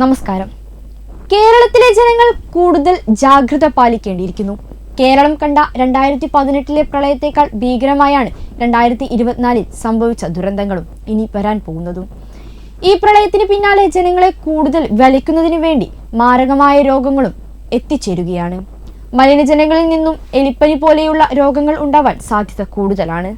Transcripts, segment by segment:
നമസ്കാരം. കേരളത്തിലെ ജനങ്ങൾ കൂടുതൽ ജാഗ്രത പാലിക്കേണ്ടിയിരിക്കുന്നു. കേരളം കണ്ട രണ്ടായിരത്തി പതിനെട്ടിലെ പ്രളയത്തെക്കാൾ ഭീകരമായാണ് രണ്ടായിരത്തി ഇരുപത്തിനാലിൽ സംഭവിച്ച ദുരന്തങ്ങളും ഇനി വരാൻ പോകുന്നതും. ഈ പ്രളയത്തിന് പിന്നാലെ ജനങ്ങളെ കൂടുതൽ വലിക്കുന്നതിനു വേണ്ടി മാരകമായ രോഗങ്ങളും എത്തിച്ചേരുകയാണ്. മലിനജനങ്ങളിൽ നിന്നും എലിപ്പനി പോലെയുള്ള രോഗങ്ങൾ ഉണ്ടാവാൻ സാധ്യത കൂടുതലാണ്.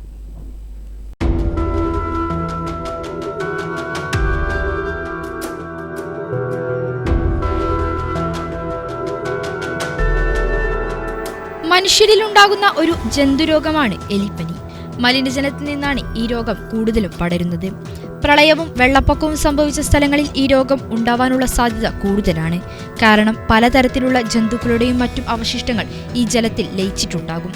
മനുഷ്യരിലുണ്ടാകുന്ന ഒരു ജന്തുരോഗമാണ് എലിപ്പനി. മലിനജലത്തിൽ നിന്നാണ് ഈ രോഗം കൂടുതലും പടരുന്നത്. പ്രളയവും വെള്ളപ്പൊക്കവും സംഭവിച്ച സ്ഥലങ്ങളിൽ ഈ രോഗം ഉണ്ടാവാനുള്ള സാധ്യത കൂടുതലാണ്. കാരണം പലതരത്തിലുള്ള ജന്തുക്കളുടെയും മറ്റും അവശിഷ്ടങ്ങൾ ഈ ജലത്തിൽ ലയിച്ചിട്ടുണ്ടാകും.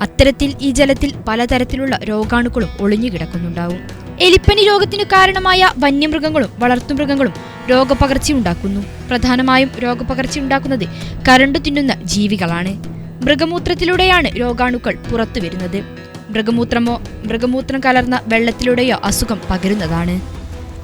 അത്തരത്തിൽ ഈ ജലത്തിൽ പലതരത്തിലുള്ള രോഗാണുക്കളും ഒളിഞ്ഞുകിടക്കുന്നുണ്ടാവും എലിപ്പനി രോഗത്തിനു കാരണമായ വന്യമൃഗങ്ങളും വളർത്തുമൃഗങ്ങളും രോഗപകർച്ചയുണ്ടാക്കുന്നു. പ്രധാനമായും രോഗപകർച്ചയുണ്ടാക്കുന്നത് കരണ്ടു തിന്നുന്ന ജീവികളാണ്. മൃഗമൂത്രത്തിലൂടെയാണ് രോഗാണുക്കൾ പുറത്തു വരുന്നത് മൃഗമൂത്രമോ മൃഗമൂത്രം കലർന്ന വെള്ളത്തിലൂടെയോ അസുഖം പകരുന്നതാണ്.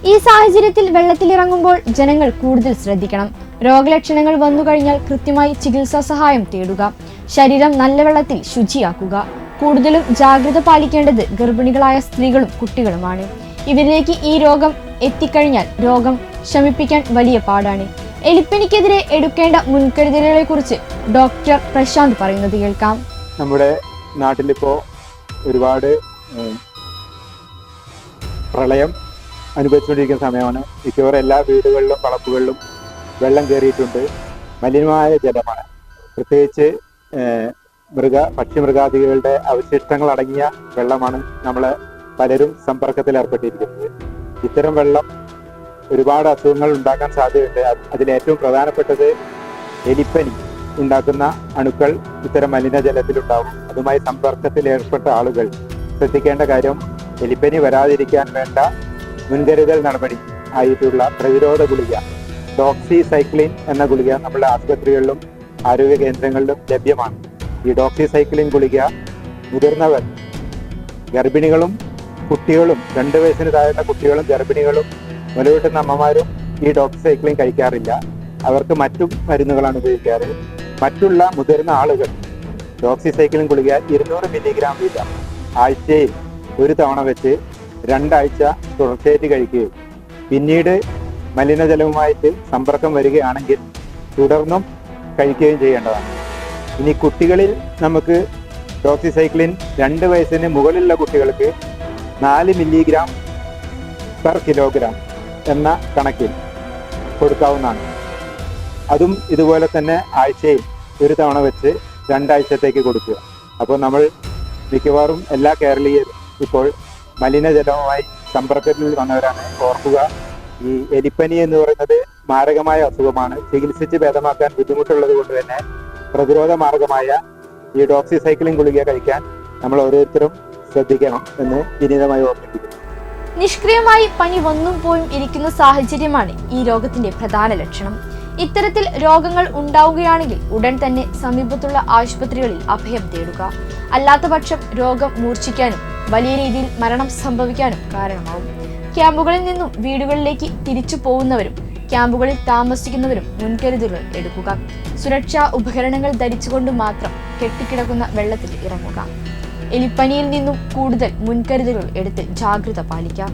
ഈ സാഹചര്യത്തിൽ വെള്ളത്തിലിറങ്ങുമ്പോൾ ജനങ്ങൾ കൂടുതൽ ശ്രദ്ധിക്കണം. രോഗലക്ഷണങ്ങൾ വന്നു കഴിഞ്ഞാൽ കൃത്യമായി ചികിത്സാ സഹായം തേടുക. ശരീരം നല്ല വെള്ളത്തിൽ ശുചിയാക്കുക. കൂടുതലും ജാഗ്രത പാലിക്കേണ്ടത് ഗർഭിണികളായ സ്ത്രീകളും കുട്ടികളുമാണ്. ഇവരിലേക്ക് ഈ രോഗം എത്തിക്കഴിഞ്ഞാൽ രോഗം ശമിപ്പിക്കാൻ വലിയ പാടാണ്. എലിപ്പനിക്കെതിരെ എടുക്കേണ്ട മുൻകരുതലുകളെ കുറിച്ച് ഡോക്ടർ പ്രശാന്ത് പറയുന്നത് കേൾക്കാം. നമ്മുടെ നാട്ടിലിപ്പോ ഒരുപാട് പ്രളയം അനുഭവിച്ചുകൊണ്ടിരിക്കുന്ന സമയമാണ്. മിക്കവാറും എല്ലാ വീടുകളിലും വളപ്പുകളിലും വെള്ളം കയറിയിട്ടുണ്ട്. മലിനമായ ജലമാണ്. പ്രത്യേകിച്ച് മൃഗ പക്ഷിമൃഗാദികളുടെ അവശിഷ്ടങ്ങൾ അടങ്ങിയ വെള്ളമാണ് നമ്മൾ പലരും സമ്പർക്കത്തിൽ ഏർപ്പെട്ടിരിക്കുന്നത് ഇത്തരം വെള്ളം ഒരുപാട് അസുഖങ്ങൾ ഉണ്ടാക്കാൻ സാധ്യതയുണ്ട്. അത് അതിലേറ്റവും പ്രധാനപ്പെട്ടത് എലിപ്പനി ഉണ്ടാക്കുന്ന അണുക്കൾ ഇത്തരം മലിനജലത്തിലുണ്ടാവും. അതുമായി സമ്പർക്കത്തിൽ ഏർപ്പെട്ട ആളുകൾ. ശ്രദ്ധിക്കേണ്ട കാര്യം എലിപ്പനി വരാതിരിക്കാൻ വേണ്ട മുൻകരുതൽ നടപടി ആയിട്ടുള്ള പ്രതിരോധ ഗുളിക ഡോക്സി സൈക്ലിൻ എന്ന ഗുളിക നമ്മുടെ ആശുപത്രികളിലും ആരോഗ്യ കേന്ദ്രങ്ങളിലും ലഭ്യമാണ്. ഈ ഡോക്സി സൈക്ലിൻ ഗുളിക മുതിർന്നവർ ഗർഭിണികളും കുട്ടികളും രണ്ട് വയസ്സിന് താഴെയുള്ള കുട്ടികളും ഗർഭിണികളും മുലയൂട്ടുന്ന അമ്മമാരും ഈ ഡോക്ടർ സൈക്ലിൻ കഴിക്കാറില്ല. അവർക്ക് മറ്റു മരുന്നുകളാണ് ഉപയോഗിക്കാറ്. മറ്റുള്ള മുതിർന്ന ആളുകൾ ഡോക്സിസൈക്ലിൻ ഗുളിക ഇരുന്നൂറ് മില്ലിഗ്രാം വീതം ആഴ്ചയിൽ ഒരു തവണ വെച്ച് രണ്ടാഴ്ച തുടർച്ചയായിട്ട് കഴിക്കുകയും പിന്നീട് മലിനജലവുമായിട്ട് സമ്പർക്കം വരികയാണെങ്കിൽ തുടർന്നും കഴിക്കുകയും ചെയ്യേണ്ടതാണ്. ഇനി കുട്ടികളിൽ നമുക്ക് ഡോക്സിസൈക്ലിൻ രണ്ട് വയസ്സിന് മുകളിലുള്ള കുട്ടികൾക്ക് നാല് മില്ലിഗ്രാം പെർ കിലോഗ്രാം എന്ന കണക്കിൽ കൊടുക്കാവുന്നതാണ്. അതും ഇതുപോലെ തന്നെ ആഴ്ചയിൽ ഒരു തവണ വെച്ച് രണ്ടാഴ്ചത്തേക്ക് കൊടുക്കുക. അപ്പോൾ നമ്മൾ മിക്കവാറും എല്ലാ കേരളീയരും ഇപ്പോൾ മലിനജലവുമായി സമ്പർക്കത്തിൽ വന്നവരാണ്. ഓർക്കുക ഈ എലിപ്പനി എന്ന് പറയുന്നത് മാരകമായ അസുഖമാണ്. ചികിത്സിച്ച് ഭേദമാക്കാൻ ബുദ്ധിമുട്ടുള്ളത് കൊണ്ട് തന്നെ പ്രതിരോധ മാർഗമായ ഈ ഡോക്സിസൈക്ലിൻ ഗുളിക കഴിക്കാൻ നമ്മൾ ഓരോരുത്തരും ശ്രദ്ധിക്കണം എന്ന് വിനീതമായി ഓർമ്മിപ്പിക്കുന്നു. നിഷ്ക്രിയമായി പനി വന്നും പോയും ഇരിക്കുന്ന സാഹചര്യമാണ് ഈ രോഗത്തിന്റെ പ്രധാന ലക്ഷണം. ഇത്തരത്തിൽ രോഗങ്ങൾ ഉണ്ടാവുകയാണെങ്കിൽ ഉടൻ തന്നെ സമീപത്തുള്ള ആശുപത്രികളിൽ അഭയം തേടുക. അല്ലാത്തപക്ഷം രോഗം മൂർച്ഛിക്കാനും വലിയ രീതിയിൽ മരണം സംഭവിക്കാനും കാരണമാവും. ക്യാമ്പുകളിൽ നിന്നും വീടുകളിലേക്ക് തിരിച്ചു പോകുന്നവരും ക്യാമ്പുകളിൽ താമസിക്കുന്നവരും മുൻകരുതലുകൾ എടുക്കുക. സുരക്ഷാ ഉപകരണങ്ങൾ ധരിച്ചുകൊണ്ട് മാത്രം കെട്ടിക്കിടക്കുന്ന വെള്ളത്തിൽ ഇറങ്ങുക. എലിപ്പനിയിൽ നിന്നും കൂടുതൽ മുൻകരുതലുകൾ എടുത്ത് ജാഗ്രത പാലിക്കാം.